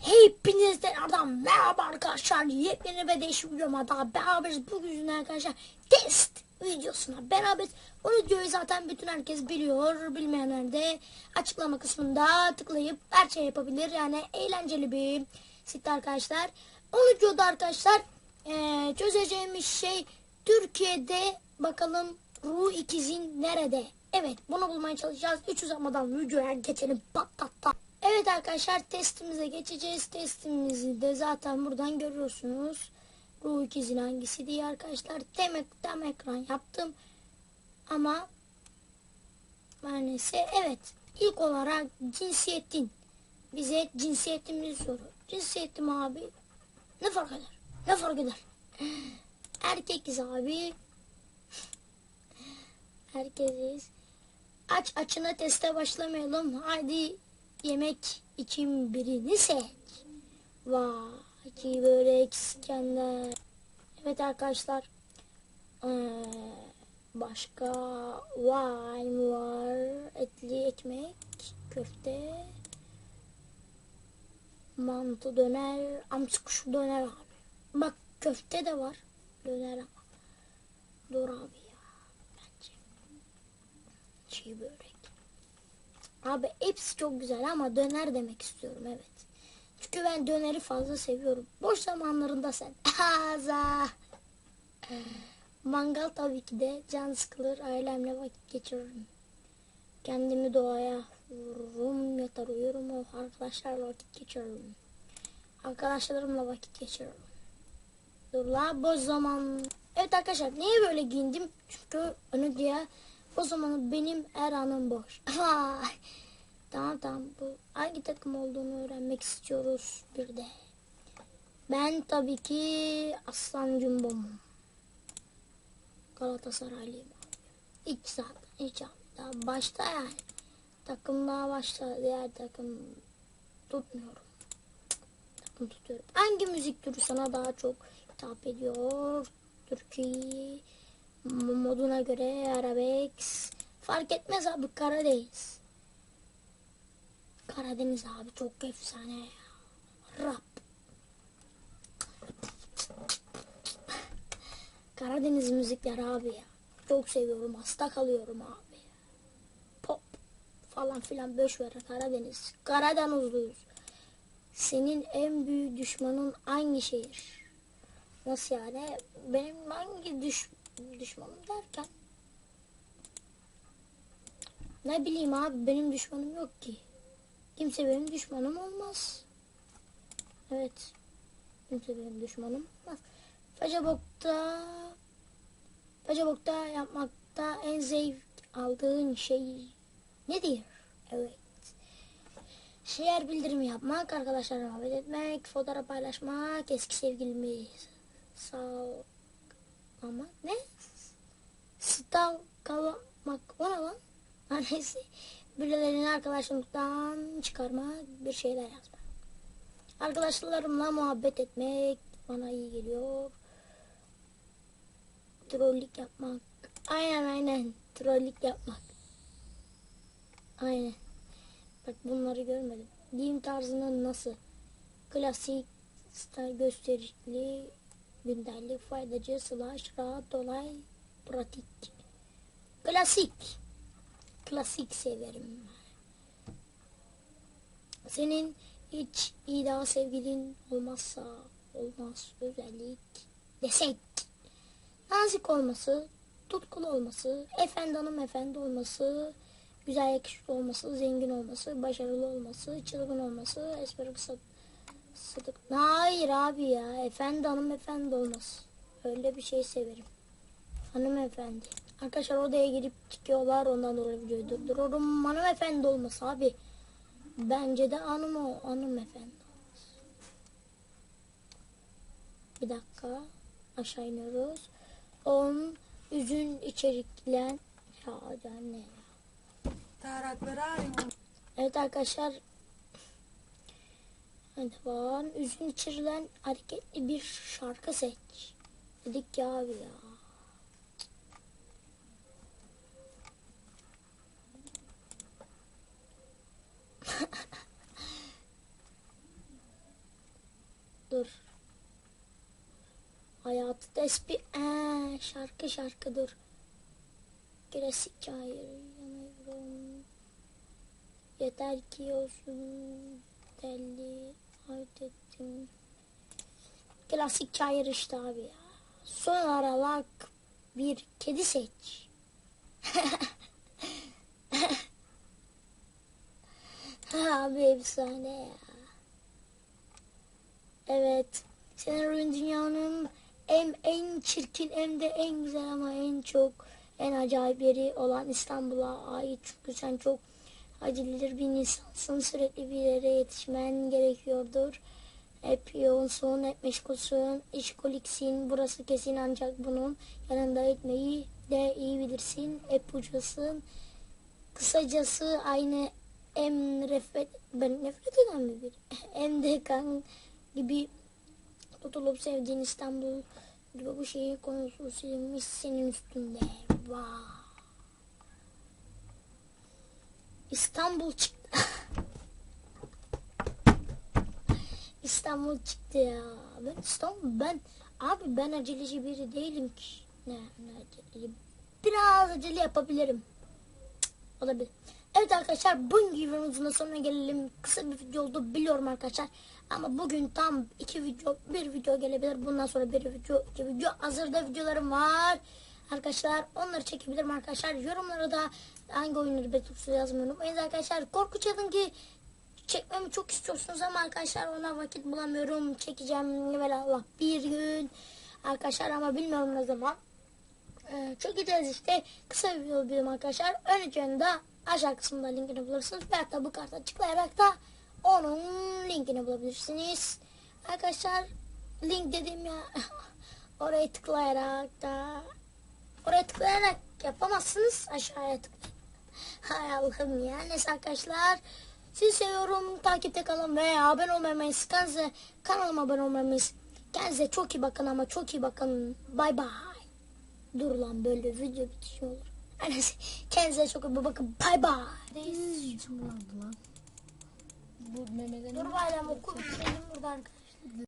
Hepinize tekrardan merhaba arkadaşlar. Yepyeni ve değişik videoma daha beraberiz. Bugün arkadaşlar test videosuna beraberiz. O videoyu zaten bütün herkes biliyor. Bilmeyenler de açıklama kısmında tıklayıp her şey yapabilir. Yani eğlenceli bir site arkadaşlar. O videoda arkadaşlar eee, çözeceğimiz şey Türkiye'de bakalım ruh ikizin nerede? Evet bunu bulmaya çalışacağız. Hiç uzatmadan videoya geçelim. Patlatta. Evet arkadaşlar testimize geçeceğiz. Testimizi de zaten buradan görüyorsunuz. Ruh ikizin hangisi diye arkadaşlar. Tem, tem ekran yaptım. Ama maalesef evet. İlk olarak cinsiyetin. Bize cinsiyetimizi soruyor. Cinsiyetim abi ne fark eder? Ne fark eder? Erkekiz abi. Herkesiz. Aç açına teste başlamayalım. Haydi yemek için birini seç. Vay ki börek İskender. Evet arkadaşlar. Ee, başka wine var. Etli ekmek, köfte, mantı döner, amca kuşu döner abi. Bak köfte de var. Döner ama. Dur abi ya. Bence. Çiğ börek. Abi hepsi çok güzel ama döner demek istiyorum evet. Çünkü ben döneri fazla seviyorum. Boş zamanlarında sen. Aza. Mangal tabii ki de can sıkılır ailemle vakit geçiririm. Kendimi doğaya vururum yatar uyurum o arkadaşlarla vakit geçiririm. Arkadaşlarımla vakit geçiririm. Dur la boş zaman. Evet arkadaşlar niye böyle giyindim? Çünkü onu diye o zaman benim her anım boş. tamam tamam bu hangi takım olduğunu öğrenmek istiyoruz bir de. Ben tabii ki Aslan Cumbom'um. Galatasaraylıyım. Hiç zaten abi. Daha başta yani. Takım daha başta diğer takım tutmuyorum. Takım tutuyorum. Hangi müzik türü sana daha çok hitap ediyor? Türkiye moduna göre Arabex fark etmez abi Karadeniz. Karadeniz abi çok efsane ya. Rap. Karadeniz müzikleri abi ya. Çok seviyorum. Hasta kalıyorum abi. Pop falan filan boş ver Karadeniz. Karadenizluyuz. Senin en büyük düşmanın hangi şehir? Nasıl yani? Benim hangi düş düşmanım derken? Ne bileyim abi benim düşmanım yok ki. Kimse benim düşmanım olmaz. Evet. Kimse benim düşmanım olmaz. Facebook'ta Facebook'ta yapmakta en zevk aldığın şey nedir? Evet. Şeer bildirimi yapmak, arkadaşlarla muhabbet etmek, fotoğraf paylaşmak, eski sevgilimi sağ ama ne? Stalkalamak o ne lan? Neyse. Birilerini arkadaşlıktan çıkarmak, bir şeyler yazmak. Arkadaşlarımla muhabbet etmek bana iyi geliyor. Trollük yapmak. Aynen aynen. Trollük yapmak. Aynen. Bak bunları görmedim. Giyim tarzının nasıl? Klasik, gösterişli, gündelik, faydacı, slash, rahat, olay, pratik. Klasik. Klasik severim. Senin hiç iyi daha sevgilin olmazsa olmaz özellik desek. Nazik olması, tutkulu olması, efendi hanımefendi olması, güzel yakışıklı olması, zengin olması, başarılı olması, çılgın olması, espri kısa Sıdık. Hayır abi ya. Efendi hanımefendi olmaz. Öyle bir şey severim. Hanımefendi. Arkadaşlar odaya girip çıkıyorlar ondan dolayı videoyu durdururum. Hanımefendi olmaz abi. Bence de hanım o. Hanımefendi olmaz. Bir dakika. Aşağı iniyoruz. On üzün içeriklen ya anne ya. Tarakları. Evet arkadaşlar. Bakalım. Üzün içerilen hareketli bir şarkı seç. Dedik ya abi ya. dur. Hayatı tespih. Ee, şarkı şarkı dur. Klasik hayır. Yeter ki olsun telli ait ettim. Klasik hayır işte abi ya. Son aralık bir kedi seç. abi efsane ya. Evet. Senaryo'nun dünyanın hem en çirkin hem de en güzel ama en çok en acayip yeri olan İstanbul'a ait. Çünkü sen çok acilidir bir insansın. Sürekli bir yere yetişmen gerekiyordur. Hep yoğunsun, hep meşgulsün, işkoliksin. Burası kesin ancak bunun yanında etmeyi de iyi bilirsin. Hep ucasın. Kısacası aynı hem nefret, ben nefret eden mi bir? Hem de kan gibi tutulup sevdiğin İstanbul gibi bu şehir konusu silinmiş senin üstünde. Vay. İstanbul çıktı. İstanbul çıktı ya. Ben İstanbul ben abi ben aceleci biri değilim ki. Ne, ne aceleci? Biraz acele yapabilirim. Cık, Olabilir. Evet arkadaşlar bugün videomuzun sonuna gelelim. Kısa bir video oldu biliyorum arkadaşlar. Ama bugün tam iki video, bir video gelebilir. Bundan sonra bir video, iki video. Hazırda videolarım var. Arkadaşlar onları çekebilirim arkadaşlar. Yorumlara da hangi oyunları bekliyorsunuz yazmayı unutmayın arkadaşlar. Korku Challenge çekmemi çok istiyorsunuz ama arkadaşlar ona vakit bulamıyorum. Çekeceğim Allah bir gün. Arkadaşlar ama bilmiyorum ne zaman. Ee, çekeceğiz işte. Kısa bir video biliyorum arkadaşlar. Önceden de aşağı kısmında linkini bulursunuz. Veyahut da bu karta tıklayarak da onun linkini bulabilirsiniz. Arkadaşlar link dedim ya oraya tıklayarak da oraya tıklayarak yapamazsınız aşağıya tıklayın. Hay Allah'ım ya. Neyse arkadaşlar. Sizi seviyorum. Takipte kalın ve abone olmayı unutmayın. Kendinize kanalıma abone olmayı unutmayın. Kendinize çok iyi bakın ama çok iyi bakın. Bay bay. Dur lan böyle video bitişi olur. Neyse, Kendinize çok iyi bakın. Bay bay. İçim bulandı lan. Bu memeden Dur bayram oku bitirelim burada arkadaşlar.